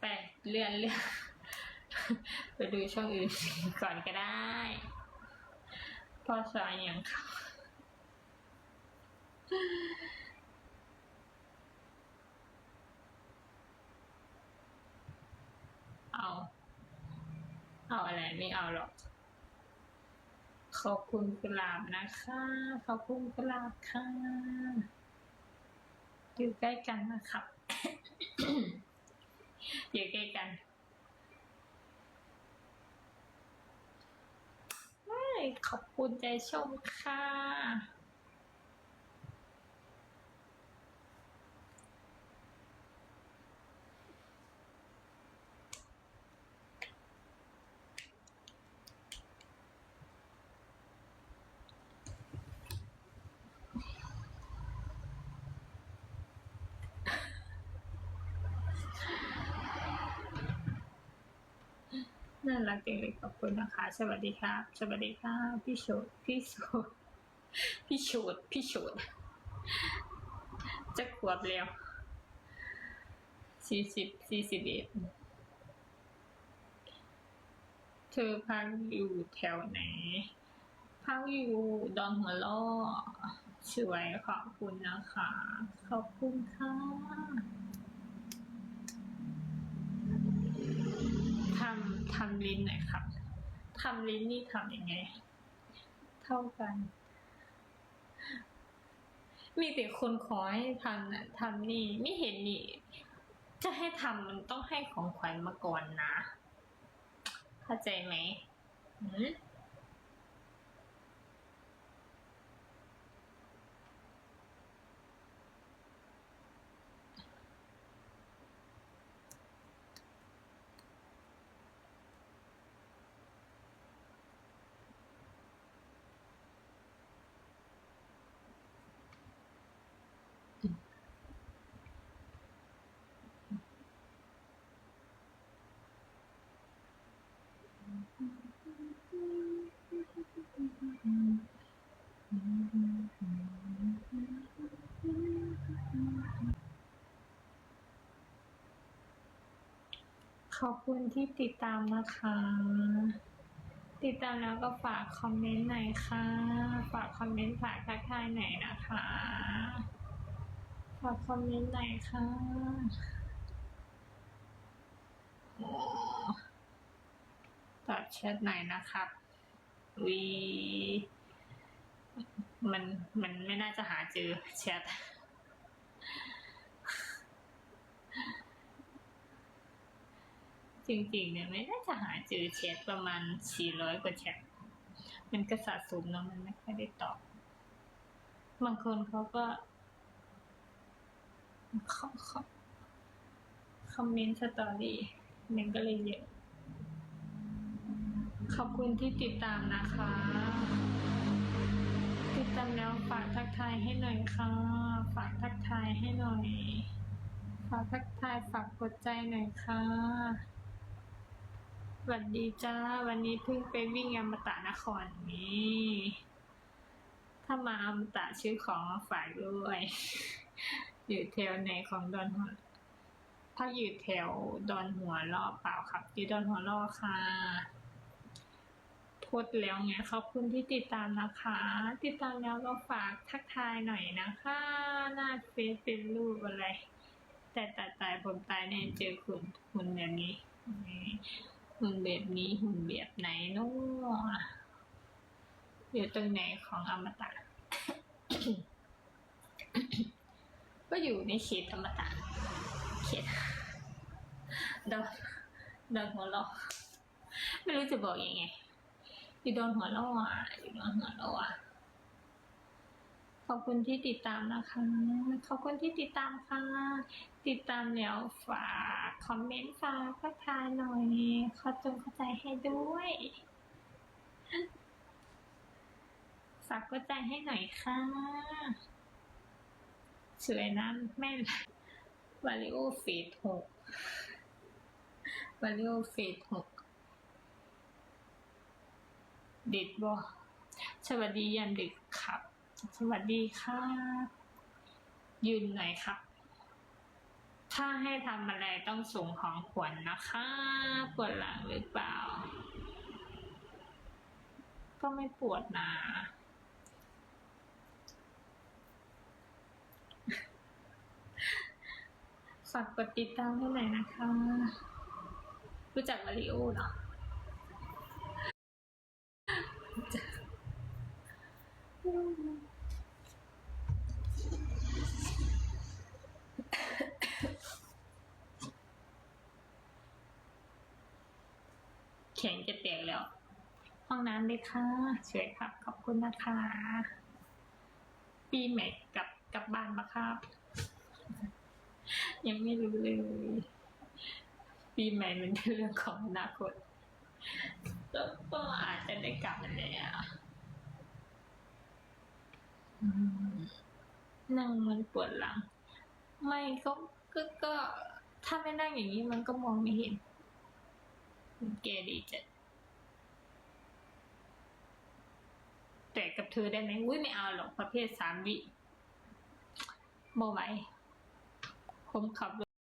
ไปเลื่อนเลื่อนไปดูช่องอื่นก่อนก็ได้พ่อสายอย่างเขาเอา เอาอะไรไม่เอาหรอก ขอบคุณกุหลาบนะคะ ขอบคุณกุหลาบค่ะ อยู่ใกล้กันนะครับ อยู่ใกล้กันไม่ขอบคุณใจชมค่ะ รักจังเลยขอบคุณนะคะ สวัสดีครับ สวัสดีค่ะ พี่โชดพี่โชดพี่โชดพี่โชดจะขวบแล้วสี่สิบสี่สิบเอ็ดเธอพักอยู่แถวไหน พักอยู่ดอนหัวล่อสวยขอบคุณนะคะ ขอบคุณค่ะทำ ทำลิ้นหน่อยครับทำลิ้นนี่ทำยังไง เท่ากัน มีแต่คนขอให้ทำนะทำนี่ไม่เห็นนี่ จะให้ทำมันต้องให้ของขวัญมาก่อนนะ เข้าใจไหมหืม ขอบคุณที่ติดตามนะคะ ติดตามแล้วก็ฝากคอมเมนต์หน่อยค่ะ ฝากคอมเมนต์ฝากทักทายหน่อยนะคะ ฝากคอมเมนต์หน่อยค่ะตอบแชทหน่อยนะครับวีมันมันไม่น่าจะหาเจอแชท จริงๆเนี่ยไม่น่าจะหาเจอแชทประมาณสี่ร้อยกว่าแชท มันก็สะสมแล้วมันไม่ค่อยได้ตอบ บางคนเขาก็เขาเขาคอมเมนต์สตอรี่มันก็เลยเยอะ ขอบคุณที่ติดตามนะคะ ติดตามแล้วฝากทักทายให้หน่อยค่ะ ฝากทักทายให้หน่อย ฝากทักทายฝากกดใจหน่อยค่ะ สวัสดีจ้า วันนี้เพิ่งไปวิ่งอมตะนครนี่ ถ้ามาอมตะชื่อของฝากด้วย อยู่แถวไหนของดอนหัว ถ้าอยู่แถวดอนหัวล่อเปล่าครับอยู่ดอนหัวล่อค่ะพูดแล้วไงขอบคุณที่ติดตามนะคะ ติดตามแล้วก็ฝากทักทายหน่อยนะคะ หน้าเฟซเป็นรูปอะไร แต่ตายตายผมตายเนี่ยเจอคุณคุณแบบนี้นี่ หุ่นแบบนี้หุ่นแบบไหนเนาะอยู่ตรงไหนของอมตะ ก็อยู่ในเขตอมตะ เขตดอนดอนหัวเราะไม่รู้จะบอกยังไงอยู่ดอนหัวเราะอะอยู่ดอนหัวเราะอะขอบคุณที่ติดตามนะคะ ขอบคุณที่ติดตามค่ะ ติดตามแล้วฝาก คอมเมนต์ฝากทักทาหน่อยขอจงเข้าใจให้ด้วยฝากเข้าใจให้หน่อยค่ะสวยนะแม่วาริโอเฟสหกวาริโอเฟสหกเด็ดบอสวัสดียามดึกครับ สวัสดีค่ะ ยืนหน่อยครับ ถ้าให้ทำอะไรต้องส่งของขวัญนะคะ ปวดหลังหรือเปล่า ก็ไม่ปวดนะฝากกดติดตามให้หน่อยนะคะ รู้จักมาริโอเหรอ แข็งจะแตกแล้ว ห้องน้ำเลยค่ะสวยครับขอบคุณนะคะ ปีใหม่กลับกลับบ้านมาครับ ยังไม่รู้เลย ปีใหม่มันเป็นเรื่องของอนาคตแล้วก็อาจจะได้กลับมาแล้วนั่งมันปวดหลัง ไม่ก็ก็ก็ถ้าไม่นั่งอย่างนี้มันก็มองไม่เห็น แกดีจัดแต่กับเธอได้ไหมอุ้ยไม่เอาหรอกประเภทสามวิโมไหวผมขับรถ